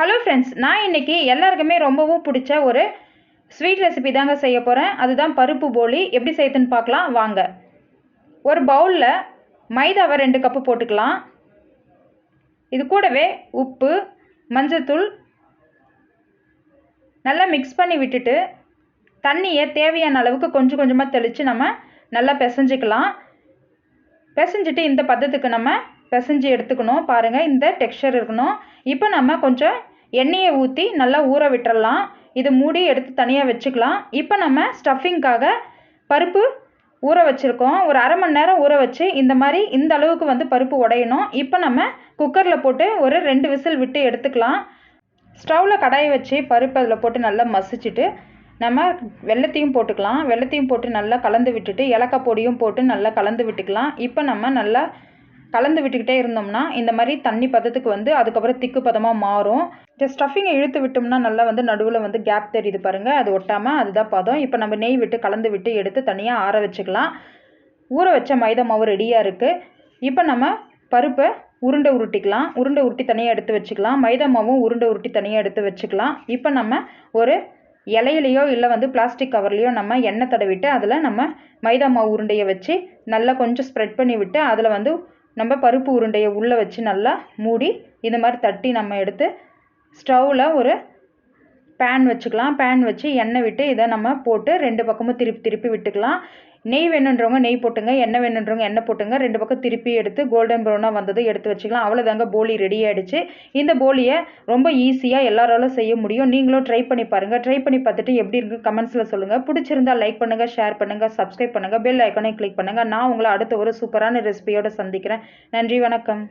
Hello friends நான் இன்னைக்கு எல்லாருக்குமே ரொம்பவும் பிடிச்ச ஒரு ஸ்வீட் ரெசிபி தாங்க செய்ய போகிறேன் அதுதான் பருப்பு போலி. எப்படி செய்யுதுன்னு பார்க்கலாம். வாங்க. ஒரு பவுலில் மைதாவை ரெண்டு கப்பு போட்டுக்கலாம். இது கூடவே உப்பு மஞ்சத்தூள் நல்லா மிக்ஸ் பண்ணி விட்டுட்டு தண்ணியை தேவையான அளவுக்கு கொஞ்சம் கொஞ்சமாக தெளித்து நம்ம நல்லா பிசைஞ்சிக்கலாம். பிசைஞ்சிட்டு இந்த பதத்துக்கு நம்ம பிசைஞ்சு எடுத்துக்கணும். பாருங்கள் இந்த டெக்ஸ்சர் இருக்கணும். இப்போ நம்ம கொஞ்சம் எண்ணெயை ஊற்றி நல்லா ஊற விட்டுறலாம். இது மூடி எடுத்து தனியாக வச்சுக்கலாம். இப்போ நம்ம ஸ்டஃபிங்க்காக பருப்பு ஊற வச்சுருக்கோம். ஒரு அரை மணி நேரம் ஊற வச்சு இந்த மாதிரி இந்த அளவுக்கு வந்து பருப்பு உடையணும். இப்போ நம்ம குக்கரில் போட்டு ஒரு ரெண்டு விசில் விட்டு எடுத்துக்கலாம். ஸ்டவ்வில் கடாயை வச்சு பருப்பு அதில் போட்டு நல்லா மசிச்சுட்டு நம்ம வெள்ளத்தையும் போட்டுக்கலாம். வெள்ளத்தையும் போட்டு நல்லா கலந்து விட்டுட்டு ஏலக்காய் பொடியும் போட்டு நல்லா கலந்து விட்டுக்கலாம். இப்போ நம்ம நல்லா கலந்து விட்டுக்கிட்டே இருந்தோம்னா இந்த மாதிரி தண்ணி பதத்துக்கு வந்து அதுக்கப்புறம் திக்கு பதமாக மாறும். இந்த ஸ்டஃபிங்கை இழுத்து விட்டோம்னா நல்லா வந்து நடுவில் வந்து கேப் தெரியுது பாருங்கள் அது ஒட்டாமல் அதுதான் பதம். இப்போ நம்ம நெய் விட்டு கலந்து விட்டு எடுத்து தனியாக ஆற வச்சுக்கலாம். ஊற வச்ச மைதா மாவு ரெடியாக இருக்குது இப்போ நம்ம பருப்பை உருண்டை உருட்டிக்கலாம். உருண்டை உருட்டி தனியாக எடுத்து வச்சுக்கலாம். மைதா மாவும் உருண்டை உருட்டி தனியாக எடுத்து வச்சுக்கலாம். இப்போ நம்ம ஒரு இலையிலையோ இல்லை வந்து பிளாஸ்டிக் கவர்லேயோ நம்ம எண்ணெய் தடவிட்டு அதில் நம்ம மைதா மாவு உருண்டையை வச்சு நல்லா கொஞ்சம் ஸ்ப்ரெட் பண்ணி விட்டு அதில் வந்து நம்ம பருப்பு உருண்டையை உள்ளே வச்சு நல்லா மூடி இந்த மாதிரி தட்டி நம்ம எடுத்து ஸ்டவ்வில் ஒரு பேன் வச்சுக்கலாம். பேன் வச்சு எண்ணெய் விட்டு இதை நம்ம போட்டு ரெண்டு பக்கமும் திருப்பி திருப்பி விட்டுக்கலாம். நெய் வேணுன்றவங்க நெய் போட்டுங்க எண்ணெய் வேணுன்றவங்க எண்ணெய் போட்டுங்க. ரெண்டு பக்கம் திருப்பி எடுத்து கோல்டன் ப்ரௌனாக வந்தது எடுத்து வச்சுக்கலாம். அவ்வளோதாங்க போலி ரெடி ஆகிடுச்சு இந்த போலியை ரொம்ப ஈஸியாக எல்லாராலும் செய்ய முடியும். நீங்களும் ட்ரை பண்ணி பாருங்கள் ட்ரை பண்ணி பார்த்துட்டு எப்படி இருக்குது கமெண்ட்ஸில் சொல்லுங்கள் பிடிச்சிருந்தா லைக் பண்ணுங்கள் ஷேர் பண்ணுங்கள் சப்ஸ்கிரைப் பண்ணுங்கள் பெல் ஐக்கானே கிளிக் பண்ணுங்கள் நான் உங்களை அடுத்த ஒரு சூப்பரான ரெசிபியோடு சந்திக்கிறேன். நன்றி வணக்கம்.